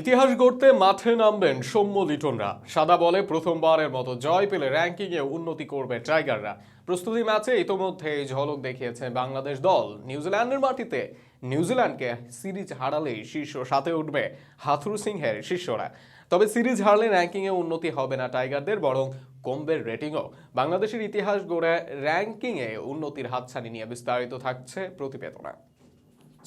ইতিহাস গড়তে মাঠে নামবেন সৌম্য লিটনরা। সাদা বলে প্রথমবারের মতো জয় পেলে র্যাঙ্কিংয়ে উন্নতি করবে টাইগাররা। প্রস্তুতি ম্যাচে ইতোমধ্যে ঝলক দেখিয়েছে বাংলাদেশ দল। নিউজিল্যান্ডের মাটিতে নিউজিল্যান্ডকে সিরিজ হারালেই শীর্ষ সাথে উঠবে হাথুরু সিংহের শিষ্যরা। তবে সিরিজ হারলে র্যাঙ্কিংয়ে উন্নতি হবে না টাইগারদের, বরং কমবে রেটিংও। বাংলাদেশের ইতিহাস গড়ে র্যাঙ্কিংয়ে উন্নতির হাতছানি নিয়ে বিস্তারিত থাকছে প্রতিবেদনা।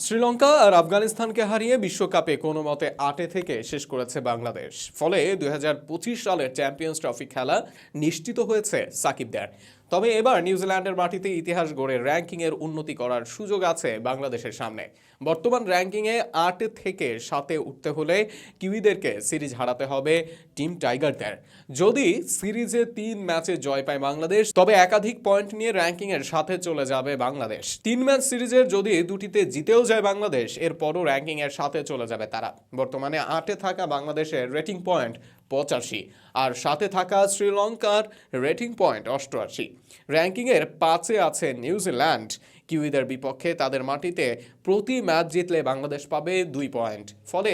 শ্রীলঙ্কা আর আফগানিস্তানকে হারিয়ে বিশ্বকাপে কোনো মতে আটে থেকে শেষ করেছে বাংলাদেশ। ফলে দুই হাজার পঁচিশ সালের চ্যাম্পিয়ন্স ট্রফি খেলা নিশ্চিত হয়েছে সাকিবদের। তবে এবার নিউজিল্যান্ডের মাটিতে ইতিহাস গড়ে র্যাঙ্কিংয়ের উন্নতি করার সুযোগ আছে বাংলাদেশের সামনে। বর্তমান র্যাঙ্কিংয়ে আট থেকে সাতে উঠতে হলে কিউইদেরকে সিরিজ হারাতে হবে টিম টাইগারদের। যদি সিরিজে তিন ম্যাচে জয় পায় বাংলাদেশ, তবে একাধিক পয়েন্ট নিয়ে র্যাঙ্কিংয়ের সাথে চলে যাবে বাংলাদেশ। তিন ম্যাচ সিরিজের যদি দুটিতে জিতেও যায় বাংলাদেশ, এরপরও র্যাঙ্কিংয়ের সাথে চলে যাবে তারা। বর্তমানে আটে থাকা বাংলাদেশের রেটিং পয়েন্ট পঁচাশি, আর সাথে থাকা শ্রীলঙ্কার রেটিং পয়েন্ট অষ্টআশি। র্যাঙ্কিংয়ের পাঁচে আছে নিউজিল্যান্ড। কিউইদের বিপক্ষে তাদের মাটিতে প্রতি ম্যাচ জিতলে বাংলাদেশ পাবে দুই পয়েন্ট। ফলে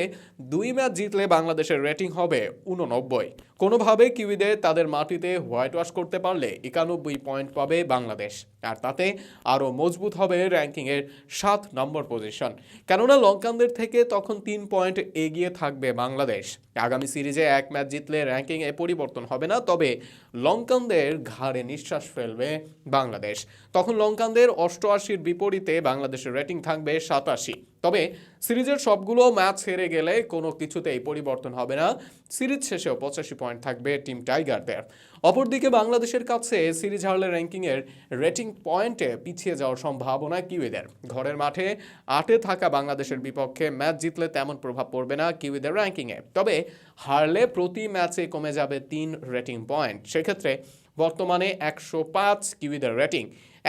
দুই ম্যাচ জিতলে বাংলাদেশের রেটিং হবে উননব্বই কোনোভাবে কিউইদের তাদের মাটিতে হোয়াইট ওয়াশ করতে পারলে একানব্বই পয়েন্ট পাবে বাংলাদেশ। আর তাতে আরও মজবুত হবে র্যাঙ্কিংয়ের সাত নম্বর পজিশন। কেননা লঙ্কানদের থেকে তখন তিন পয়েন্ট এগিয়ে থাকবে বাংলাদেশ। আগামী সিরিজে এক ম্যাচ জিতলে র্যাঙ্কিংয়ে পরিবর্তন হবে না, তবে লঙ্কানদের ঘাড়ে নিঃশ্বাস ফেলবে বাংলাদেশ। তখন লঙ্কানদের অষ্টআশির বিপরীতে বাংলাদেশের রেটিং থাকবে সাতাশি। তবে সিরিজের সবগুলো ম্যাচ হেরে গেলে কোনো কিছুতেই পরিবর্তন হবে না। সিরিজ শেষেও পঁচাশি পয়েন্ট থাকবে টিম টাইগারদের। অপরদিকে বাংলাদেশের কাছে সিরিজ হারলে র্যাঙ্কিংয়ের রেটিং পয়েন্টে পিছিয়ে যাওয়ার সম্ভাবনা কিউইদের। ঘরের মাঠে আটে থাকা বাংলাদেশের বিপক্ষে ম্যাচ জিতলে তেমন প্রভাব পড়বে না কিউইদের র্যাঙ্কিংয়ে তবে হারলে প্রতি ম্যাচে কমে যাবে তিন রেটিং পয়েন্ট সেক্ষেত্রে বর্তমানে একশো পাঁচ কিউইদের রেটিং।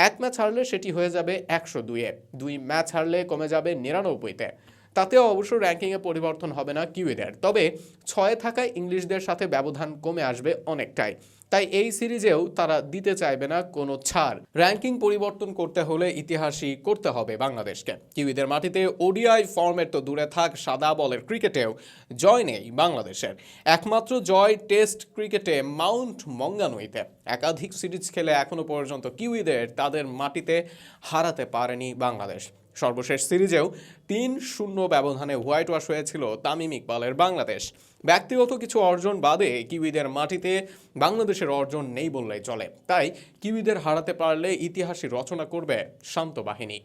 এক ম্যাচ হারলে সেটি হয়ে যাবে একশো দুইয়ে। দুই ম্যাচ হারলে কমে যাবে নিরানব্বইতে। তাতেও অবশ্য র্যাঙ্কিংয়ে পরিবর্তন হবে না কিউইদের তবে ছয়ে থাকা ইংলিশদের সাথে ব্যবধান কমে আসবে অনেকটাই। তাই এই সিরিজেও তারা দিতে চাইবে না কোনো ছাড়। র্যাঙ্কিং পরিবর্তন করতে হলে ইতিহাসই করতে হবে বাংলাদেশকে। কিউইদের মাটিতে ওডিআই ফর্মেট তো দূরে থাক, সাদা বলের ক্রিকেটেও জয় নেই বাংলাদেশের। একমাত্র জয় টেস্ট ক্রিকেটে মাউন্ট মঙ্গানুইতে। একাধিক সিরিজ খেলে এখনও পর্যন্ত কিউইদের তাদের মাটিতে হারাতে পারেনি বাংলাদেশ। সর্বশেষ সিরিজেও তিন শূন্য ব্যবধানে হোয়াইট ওয়াশ হয়েছিল তামিম ইকবালের বাংলাদেশ। ব্যক্তিগত কিছু অর্জন বাদে কিউইদের মাটিতে বাংলাদেশের অর্জন নেই বললেই চলে। তাই কিউইদের হারাতে পারলে ইতিহাসই রচনা করবে শান্ত বাহিনী।